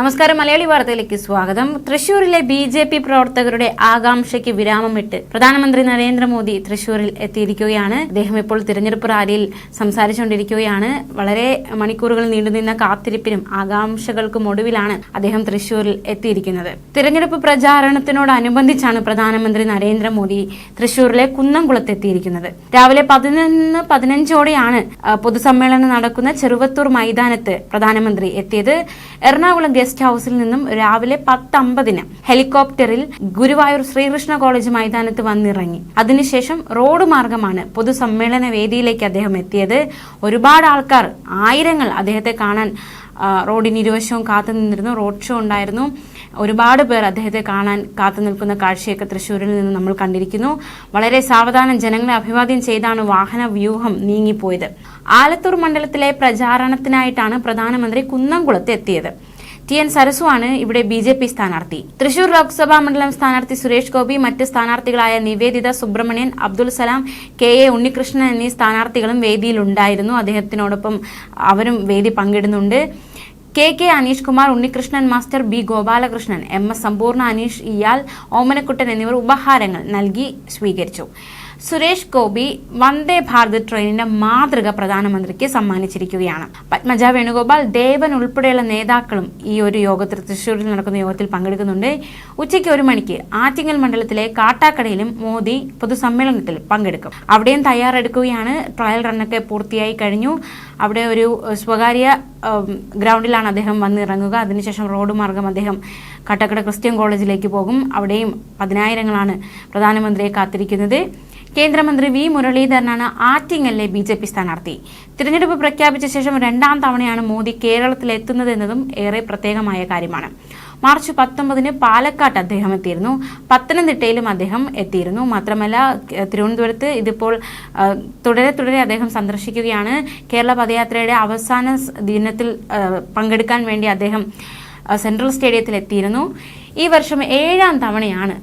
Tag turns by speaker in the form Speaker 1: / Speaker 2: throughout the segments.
Speaker 1: നമസ്കാരം. മലയാളി വാർത്തയിലേക്ക് സ്വാഗതം. തൃശൂരിലെ ബി ജെ പി പ്രവർത്തകരുടെ ആകാംക്ഷയ്ക്ക് വിരാമമിട്ട് പ്രധാനമന്ത്രി നരേന്ദ്രമോദി തൃശൂരിൽ എത്തിയിരിക്കുകയാണ്. അദ്ദേഹം ഇപ്പോൾ തിരഞ്ഞെടുപ്പ് റാലിയിൽ സംസാരിച്ചുകൊണ്ടിരിക്കുകയാണ്. വളരെ മണിക്കൂറുകൾ നീണ്ടുനിന്ന കാത്തിരിപ്പിനും ആകാംക്ഷകൾക്കും ഒടുവിലാണ് അദ്ദേഹം തൃശൂരിൽ എത്തിയിരിക്കുന്നത്. തിരഞ്ഞെടുപ്പ് പ്രചാരണത്തിനോടനുബന്ധിച്ചാണ് പ്രധാനമന്ത്രി നരേന്ദ്രമോദി തൃശൂരിലെ കുന്നംകുളത്ത് എത്തിയിരിക്കുന്നത്. രാവിലെ പതിനൊന്ന് പതിനഞ്ചോടെയാണ് പൊതുസമ്മേളനം നടക്കുന്ന ചെറുവത്തൂർ മൈതാനത്ത് പ്രധാനമന്ത്രി എത്തിയത്. എറണാകുളം ഹൌസിൽ നിന്നും രാവിലെ പത്തമ്പതിന് ഹെലികോപ്റ്ററിൽ ഗുരുവായൂർ ശ്രീകൃഷ്ണ കോളേജ് മൈതാനത്ത് വന്നിറങ്ങി. അതിനുശേഷം റോഡ് മാർഗമാണ് പൊതുസമ്മേളന വേദിയിലേക്ക് അദ്ദേഹം എത്തിയത്. ഒരുപാട് ആൾക്കാർ ആയിരങ്ങൾ അദ്ദേഹത്തെ കാണാൻ റോഡിന് ഇരുവശവും കാത്തു നിന്നിരുന്നു. റോഡ് ഷോ ഉണ്ടായിരുന്നു. ഒരുപാട് പേർ അദ്ദേഹത്തെ കാണാൻ കാത്തു നിൽക്കുന്ന കാഴ്ചയൊക്കെ തൃശ്ശൂരിൽ നിന്ന് നമ്മൾ കണ്ടിരിക്കുന്നു. വളരെ സാവധാനം ജനങ്ങളെ അഭിവാദ്യം ചെയ്താണ് വാഹന വ്യൂഹം നീങ്ങിപ്പോയത്. ആലത്തൂർ മണ്ഡലത്തിലെ പ്രചാരണത്തിനായിട്ടാണ് പ്രധാനമന്ത്രി കുന്നംകുളത്ത് എത്തിയത്. ടി എൻ സരസുവാണ് ഇവിടെ ബി ജെ പി സ്ഥാനാർത്ഥി. തൃശൂർ ലോക്സഭാ മണ്ഡലം സ്ഥാനാർത്ഥി സുരേഷ് ഗോപി മറ്റ് സ്ഥാനാർത്ഥികളായ നിവേദിത സുബ്രഹ്മണ്യൻ അബ്ദുൽ സലാം കെ എ ഉണ്ണികൃഷ്ണൻ എന്നീ സ്ഥാനാർത്ഥികളും വേദിയിലുണ്ടായിരുന്നു. അദ്ദേഹത്തിനോടൊപ്പം അവരും വേദി പങ്കിടുന്നുണ്ട്. K K Aneesh Kumar Unnikrishnan master B Gopalakrishnan M S Sampoorna Aneesh ഇയാൽ Omanakuttan എന്നിവർ ഉപഹാരങ്ങൾ നൽകി സ്വീകരിച്ചു. സുരേഷ് ഗോപി വന്ദേ ഭാരത് ട്രെയിനിന്റെ മാതൃക പ്രധാനമന്ത്രിക്ക് സമ്മാനിച്ചിരിക്കുകയാണ്. പത്മജ വേണുഗോപാൽ ദേവൻ ഉൾപ്പെടെയുള്ള നേതാക്കളും ഈ ഒരു യോഗത്തിൽ തൃശൂരിൽ നടക്കുന്ന യോഗത്തിൽ പങ്കെടുക്കുന്നുണ്ട്. ഉച്ചയ്ക്ക് ഒരു മണിക്ക് ആറ്റിങ്ങൽ മണ്ഡലത്തിലെ കാട്ടാക്കടയിലും മോദി പൊതുസമ്മേളനത്തിൽ പങ്കെടുക്കും. അവിടെയും തയ്യാറെടുക്കുകയാണ്. ട്രയൽ റണ്ണൊക്കെ പൂർത്തിയായി കഴിഞ്ഞു. അവിടെ ഒരു സ്വകാര്യ ഗ്രൗണ്ടിലാണ് അദ്ദേഹം വന്നിറങ്ങുക. അതിനുശേഷം റോഡ് മാർഗം അദ്ദേഹം കാട്ടാക്കട ക്രിസ്ത്യൻ കോളേജിലേക്ക് പോകും. അവിടെയും പതിനായിരങ്ങളാണ് പ്രധാനമന്ത്രിയെ കാത്തിരിക്കുന്നത്. കേന്ദ്രമന്ത്രി വി മുരളീധരനാണ് ആറ്റിങ്ങലിലെ ബി ജെ പി സ്ഥാനാർത്ഥി. തിരഞ്ഞെടുപ്പ് പ്രഖ്യാപിച്ച ശേഷം രണ്ടാം തവണയാണ് മോദി എന്നതും ഏറെ പ്രത്യേകമായ കാര്യമാണ്. മാർച്ച് പത്തൊമ്പതിന് പാലക്കാട്ട് അദ്ദേഹം എത്തിയിരുന്നു. പത്തനംതിട്ടയിലും അദ്ദേഹം എത്തിയിരുന്നു. മാത്രമല്ല തിരുവനന്തപുരത്ത് ഇതിപ്പോൾ തുടരെ തുടരെ അദ്ദേഹം സന്ദർശിക്കുകയാണ്. കേരള പദയാത്രയുടെ അവസാന ദിനത്തിൽ പങ്കെടുക്കാൻ വേണ്ടി അദ്ദേഹം സെൻട്രൽ സ്റ്റേഡിയത്തിൽ എത്തിയിരുന്നു ഈ വർഷം ഏഴാം തവണയാണ്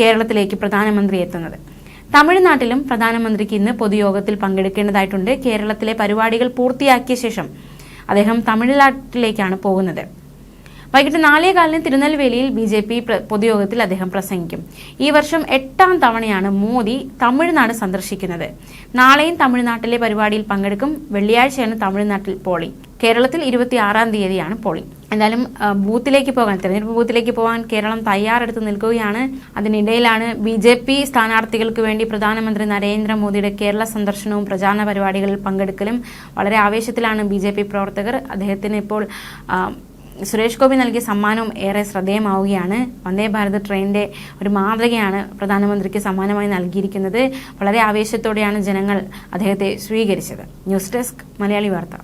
Speaker 1: കേരളത്തിലേക്ക് പ്രധാനമന്ത്രി എത്തുന്നത്. തമിഴ്നാട്ടിലും പ്രധാനമന്ത്രിക്ക് ഇന്ന് പൊതുയോഗത്തിൽ പങ്കെടുക്കേണ്ടതായിട്ടുണ്ട്. കേരളത്തിലെ പരിപാടികൾ പൂർത്തിയാക്കിയ ശേഷം അദ്ദേഹം തമിഴ്നാട്ടിലേക്കാണ് പോകുന്നത്. വൈകിട്ട് നാലേ കാലിന് തിരുനെൽവേലിയിൽ ബി ജെ പി പൊതുയോഗത്തിൽ അദ്ദേഹം പ്രസംഗിക്കും. ഈ വർഷം എട്ടാം തവണയാണ് മോദി തമിഴ്നാട് സന്ദർശിക്കുന്നത്. നാളെയും തമിഴ്നാട്ടിലെ പരിപാടിയിൽ പങ്കെടുക്കും. വെള്ളിയാഴ്ചയാണ് തമിഴ്നാട്ടിൽ പോളിംഗ് കേരളത്തിൽ ഇരുപത്തിയാറാം തീയതിയാണ് പോളിംഗ് എന്തായാലും ബൂത്തിലേക്ക് പോകാൻ തെരഞ്ഞെടുപ്പ് ബൂത്തിലേക്ക് പോകാൻ കേരളം തയ്യാറെടുത്ത് നിൽക്കുകയാണ്. അതിനിടയിലാണ് ബി ജെ പി സ്ഥാനാർത്ഥികൾക്ക് വേണ്ടി പ്രധാനമന്ത്രി നരേന്ദ്രമോദിയുടെ കേരള സന്ദർശനവും പ്രചാരണ പരിപാടികളിൽ പങ്കെടുക്കലും. വളരെ ആവേശത്തിലാണ് ബി ജെ പി പ്രവർത്തകർ. അദ്ദേഹത്തിന് ഇപ്പോൾ സുരേഷ് ഗോപി നൽകിയ സമ്മാനവും ഏറെ ശ്രദ്ധേയമാവുകയാണ്. വന്ദേ ഭാരത് ട്രെയിനിന്റെ ഒരു മാതൃകയാണ് പ്രധാനമന്ത്രിക്ക് സമ്മാനമായി നൽകിയിരിക്കുന്നത്. വളരെ ആവേശത്തോടെയാണ് ജനങ്ങൾ അദ്ദേഹത്തെ സ്വീകരിച്ചത്. ന്യൂസ് ഡെസ്ക് മലയാളി വാർത്ത.